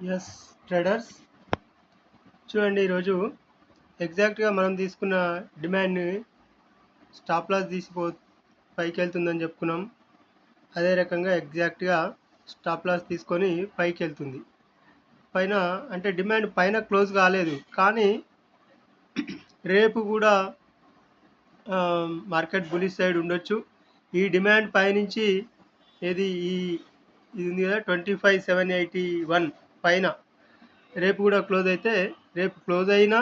Yes traders చూడండి ఈరోజు ఎగ్జాక్ట్గా మనం తీసుకున్న డిమాండ్ని స్టాప్ లాస్ తీసిపో పైకి వెళ్తుందని చెప్పుకున్నాం. అదే రకంగా ఎగ్జాక్ట్గా స్టాప్ లాస్ తీసుకొని పైకి వెళ్తుంది పైన అంటే డిమాండ్ పైన క్లోజ్ కాలేదు. కానీ రేపు కూడా మార్కెట్ బులిష్ సైడ్ ఉండొచ్చు. ఈ డిమాండ్ పైనుంచి ఏది ఈ ఇది ఉంది కదా twenty five seven eighty one పైన. రేపు కూడా క్లోజ్ అయితే రేపు క్లోజ్ అయినా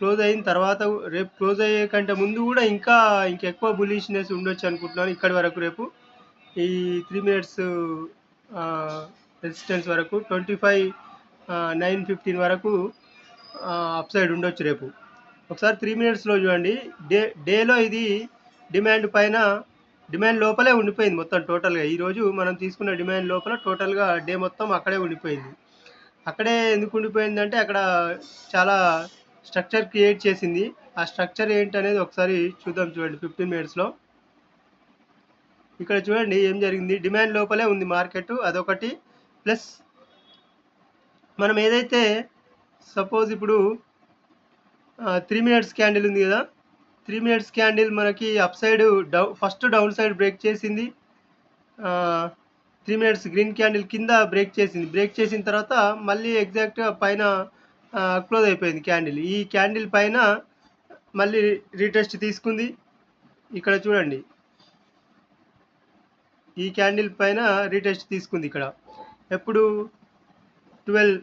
క్లోజ్ అయిన తర్వాత రేపు క్లోజ్ అయ్యే కంటే ముందు కూడా ఇంకా ఇంకెక్కువ బులిష్నెస్ ఉండొచ్చు అనుకుంటున్నాను ఇక్కడి వరకు రేపు. ఈ త్రీ మినిట్స్ రెసిస్టెన్స్ వరకు ట్వంటీ ఫైవ్ నైన్ ఫిఫ్టీన్ వరకు అప్ సైడ్ ఉండొచ్చు రేపు. ఒకసారి త్రీ మినిట్స్లో చూడండి. డే డేలో ఇది డిమాండ్ పైన డిమాండ్ లోపలే ఉండిపోయింది మొత్తం టోటల్గా ఈరోజు మనం తీసుకున్న డిమాండ్ లోపల టోటల్గా డే మొత్తం అక్కడే ఉండిపోయింది. అక్కడే ఎందుకు ఉండిపోయిందంటే అక్కడ చాలా స్ట్రక్చర్ క్రియేట్ చేసింది. ఆ స్ట్రక్చర్ ఏంటి అనేది ఒకసారి చూద్దాం చూడండి ఫిఫ్టీన్ మినిట్స్లో ఇక్కడ చూడండి ఏం జరిగింది. డిమాండ్ లోపలే ఉంది మార్కెట్ అదొకటి. ప్లస్ మనం ఏదైతే సపోజ్ ఇప్పుడు త్రీ మినిట్స్ క్యాండిల్ ఉంది కదా త్రీ మినిట్స్ క్యాండిల్ మనకి అప్ సైడ్ డౌ ఫస్ట్ డౌన్ సైడ్ బ్రేక్ చేసింది. త్రీ మినిట్స్ గ్రీన్ క్యాండిల్ కింద బ్రేక్ చేసింది. బ్రేక్ చేసిన తర్వాత మళ్ళీ ఎగ్జాక్ట్గా పైన క్లోజ్ అయిపోయింది క్యాండిల్. ఈ క్యాండిల్ పైన మళ్ళీ రీటెస్ట్ తీసుకుంది. ఇక్కడ చూడండి. ఈ క్యాండిల్ పైన రీటెస్ట్ తీసుకుంది ఇక్కడ. ఎప్పుడు? ట్వెల్వ్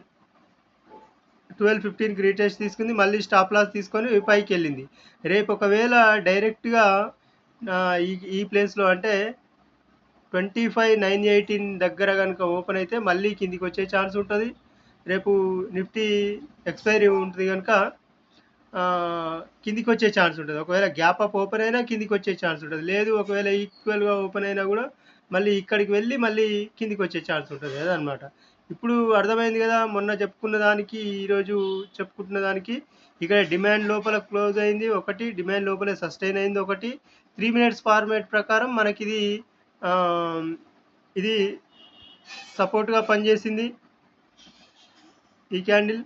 ట్వెల్వ్ ఫిఫ్టీన్కి రీటెస్ట్ తీసుకుంది మళ్ళీ స్టాప్ లాస్ తీసుకొని పైకి వెళ్ళింది. రేపు ఒకవేళ డైరెక్ట్గా ఈ ఈ ప్లేస్లో అంటే ట్వంటీ ఫైవ్ నైన్ ఎయిటీన్ దగ్గర కనుక ఓపెన్ అయితే మళ్ళీ కిందికి వచ్చే ఛాన్స్ ఉంటుంది. రేపు నిఫ్టీ ఎక్స్పైరీ ఉంటుంది కనుక కిందికి వచ్చే ఛాన్స్ ఉంటుంది. ఒకవేళ గ్యాప్ అప్ ఓపెన్ అయినా కిందికి వచ్చే ఛాన్స్ ఉంటుంది. లేదు ఒకవేళ ఈక్వల్గా ఓపెన్ అయినా కూడా మళ్ళీ ఇక్కడికి వెళ్ళి మళ్ళీ కిందికి వచ్చే ఛాన్స్ ఉంటుంది అనమాట ఇప్పుడు అర్థమైంది కదా మొన్న చెప్పుకున్న దానికి ఈరోజు చెప్పుకుంటున్న దానికి. ఇక్కడ డిమాండ్ లోపల క్లోజ్ అయింది ఒకటి డిమాండ్ లోపల సస్టైన్ అయింది ఒకటి. త్రీ మినిట్స్ ఫార్మేట్ ప్రకారం మనకి ఇది ఇది సపోర్ట్గా పనిచేసింది. ఈ క్యాండిల్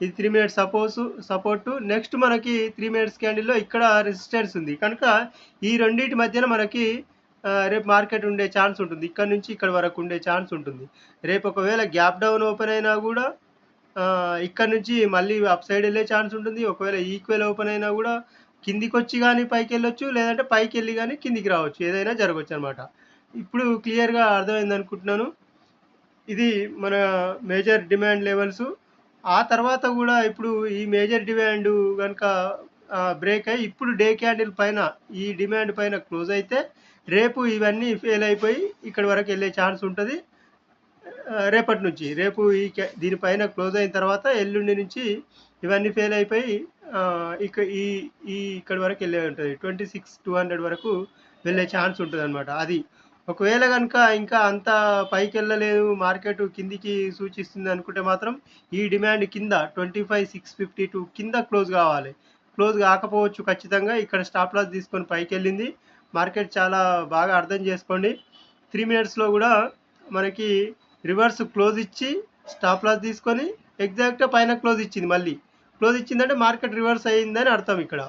ఇది three minutes suppose support. Next మనకి త్రీ మినిట్స్ క్యాండిల్లో ఇక్కడ రెసిస్టెన్స్ ఉంది. కనుక ఈ రెండింటి మధ్యన మనకి రేపు మార్కెట్ ఉండే ఛాన్స్ ఉంటుంది. ఇక్కడ నుంచి ఇక్కడ వరకు ఉండే ఛాన్స్ ఉంటుంది. రేపు ఒకవేళ గ్యాప్ డౌన్ ఓపెన్ అయినా కూడా ఇక్కడ నుంచి మళ్ళీ అప్ సైడ్ వెళ్ళే ఛాన్స్ ఉంటుంది. ఒకవేళ ఈక్వల్ ఓపెన్ అయినా కూడా కిందికి వచ్చి కానీ పైకి వెళ్ళొచ్చు లేదంటే పైకి వెళ్ళి కానీ కిందికి రావచ్చు. ఏదైనా జరగవచ్చు అనమాట ఇప్పుడు క్లియర్గా అర్థమైంది అనుకుంటున్నాను. ఇది మన మేజర్ డిమాండ్ లెవెల్స్. ఆ తర్వాత కూడా ఇప్పుడు ఈ మేజర్ డిమాండ్ కనుక బ్రేక్ అయ్యి ఇప్పుడు డే క్యాండిల్ పైన ఈ డిమాండ్ పైన క్లోజ్ అయితే రేపు ఇవన్నీ ఫెయిల్ అయిపోయి ఇక్కడ వరకు వెళ్ళే ఛాన్స్ ఉంటుంది. రేపటి నుంచి. రేపు ఈ దీనిపైన క్లోజ్ అయిన తర్వాత ఎల్లుండి నుంచి ఇవన్నీ ఫెయిల్ అయిపోయి ఇక ఈ ఈ ఇక్కడ వరకు వెళ్ళే ఉంటుంది. ట్వంటీ సిక్స్ టూ హండ్రెడ్ వరకు వెళ్ళే ఛాన్స్ ఉంటుంది అనమాట అది ఒకవేళ కనుక ఇంకా అంత పైకి వెళ్ళలేదు మార్కెట్ కిందికి సూచిస్తుంది అనుకుంటే మాత్రం ఈ డిమాండ్ కింద twenty five six fifty two కింద క్లోజ్ కావాలి. క్లోజ్ కాకపోవచ్చు ఖచ్చితంగా. ఇక్కడ స్టాప్ లాస్ తీసుకొని పైకి వెళ్ళింది మార్కెట్ చాలా బాగా అర్థం చేసుకోండి. త్రీ మినిట్స్లో కూడా మనకి రివర్స్ క్లోజ్ ఇచ్చి స్టాప్ లాస్ తీసుకొని ఎగ్జాక్ట్గా పైన క్లోజ్ ఇచ్చింది మళ్ళీ. క్లోజ్ ఇచ్చిందంటే మార్కెట్ రివర్స్ అయ్యిందని అర్థం ఇక్కడ.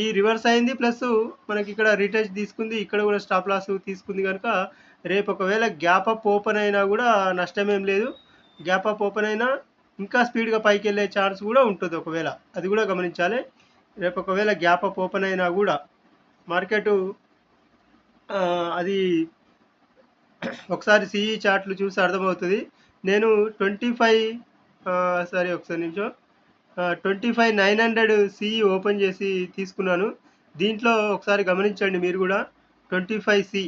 ఈ రివర్స్ అయింది ప్లస్ మనకి ఇక్కడ రీటెచ్ తీసుకుంది. ఇక్కడ కూడా స్టాప్ లాస్ తీసుకుంది కనుక రేపు ఒకవేళ గ్యాప్ అప్ ఓపెన్ అయినా కూడా నష్టమేం లేదు. గ్యాప్ అప్ ఓపెన్ అయినా ఇంకా స్పీడ్గా పైకి వెళ్ళే ఛాన్స్ కూడా ఉంటుంది ఒకవేళ. అది కూడా గమనించాలి. రేపు ఒకవేళ గ్యాప్ అప్ ఓపెన్ అయినా కూడా మార్కెట్ అది ఒకసారి సిఈ చార్ట్లు చూసి అర్థమవుతుంది. నేను ట్వంటీ ఫైవ్ సారీ ఒకసారి నిమిషం. Twenty five nine hundred CE open చేసి తీసుకున్నాను. దీంట్లో ఒకసారి గమనించండి మీరు కూడా. Twenty five C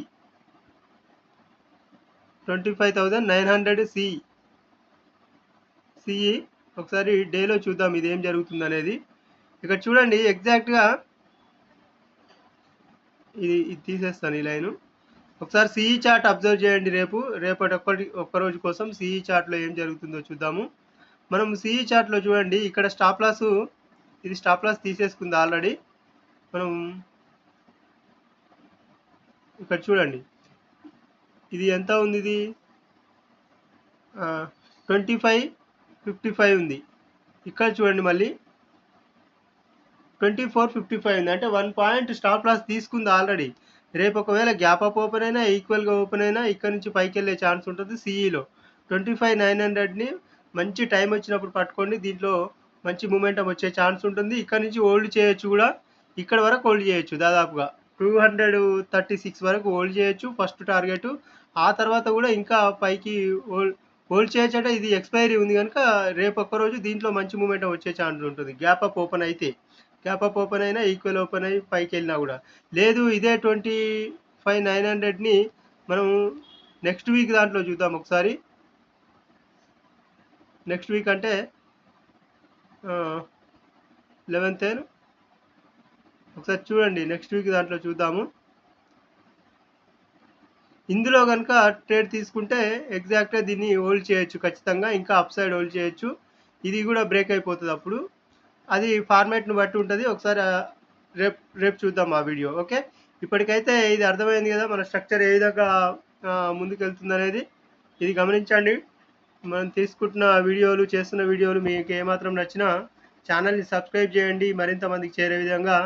twenty five thousand nine hundred CE. CE ఒకసారి డేలో చూద్దాం ఇది ఏం జరుగుతుంది అనేది ఇక్కడ చూడండి ఎగ్జాక్ట్గా ఇది ఇది తీసేస్తాను ఈ లైను. ఒకసారి సిఈ చార్ట్ అబ్జర్వ్ చేయండి రేపు. రేపటి ఒక్కటి ఒక్కరోజు కోసం సిఈ చార్ట్లో ఏం జరుగుతుందో చూద్దాము. మనం సిఈ చార్ట్లో చూడండి ఇక్కడ స్టాప్ లాస్ ఇది స్టాప్ లాస్ తీసేసుకుంది ఆల్రెడీ మనం ఇక్కడ చూడండి ఇది ఎంత ఉంది ఇది? ట్వంటీ ఫైవ్ ఫిఫ్టీ ఫైవ్ ఉంది. ఇక్కడ చూడండి మళ్ళీ. ట్వంటీ ఫోర్ ఫిఫ్టీ ఫైవ్ ఉంది. అంటే వన్ పాయింట్ స్టాప్ లాస్ తీసుకుంది ఆల్రెడీ. రేపు ఒకవేళ గ్యాప్ అప్ ఓపెన్ అయినా ఈక్వల్గా ఓపెన్ అయినా ఇక్కడ నుంచి పైకి వెళ్ళే ఛాన్స్ ఉంటుంది సిఈలో ట్వంటీ ఫైవ్ నైన్ హండ్రెడ్ని మంచి టైం వచ్చినప్పుడు పట్టుకోండి. దీంట్లో మంచి మూమెంటం వచ్చే ఛాన్స్ ఉంటుంది. ఇక్కడ నుంచి హోల్డ్ చేయొచ్చు కూడా. ఇక్కడ వరకు హోల్డ్ చేయొచ్చు దాదాపుగా. టూ హండ్రెడ్ థర్టీ సిక్స్ వరకు హోల్డ్ చేయొచ్చు ఫస్ట్ టార్గెట్. ఆ తర్వాత కూడా ఇంకా పైకి హోల్డ్ హోల్డ్ చేయొచ్చు అంటే ఇది ఎక్స్పైరీ ఉంది కనుక రేపు ఒక్క రోజు దీంట్లో మంచి మూమెంటం వచ్చే ఛాన్స్ ఉంటుంది. గ్యాప్ అప్ ఓపెన్ అయితే. గ్యాప్ అప్ ఓపెన్ అయినా ఈక్వల్ ఓపెన్ అయ్యి పైకి వెళ్ళినా కూడా. లేదు ఇదే ట్వంటీ ఫైవ్ నైన్ హండ్రెడ్ని మనం నెక్స్ట్ వీక్ దాంట్లో చూద్దాం ఒకసారి. నెక్స్ట్ వీక్ అంటే లెవెన్త్ ఒకసారి చూడండి నెక్స్ట్ వీక్ దాంట్లో చూద్దాము. ఇందులో కనుక ట్రేడ్ తీసుకుంటే ఎగ్జాక్ట్గా దీన్ని హోల్డ్ చేయొచ్చు ఖచ్చితంగా ఇంకా అప్ సైడ్ హోల్డ్ చేయొచ్చు. ఇది కూడా బ్రేక్ అయిపోతుంది అప్పుడు. అది ఫార్మాట్ను బట్టి ఉంటుంది. ఒకసారి రేపు రేపు చూద్దాం ఆ వీడియో ఓకే ఇప్పటికైతే ఇది అర్థమైంది కదా మన స్ట్రక్చర్ ఏ విధంగా ముందుకెళ్తుందనేది. అనేది ఇది గమనించండి. మనం తీసుకుంటున్న వీడియోలు చేస్తున్న వీడియోలు మీకు ఏమాత్రం నచ్చినా ఛానల్ని సబ్స్క్రైబ్ చేయండి. మరింత మందికి చేరే విధంగా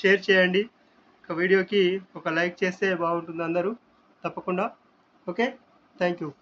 షేర్ చేయండి. ఒక వీడియోకి ఒక లైక్ చేస్తే బాగుంటుంది అందరూ. తప్పకుండా ఓకే థ్యాంక్ యూ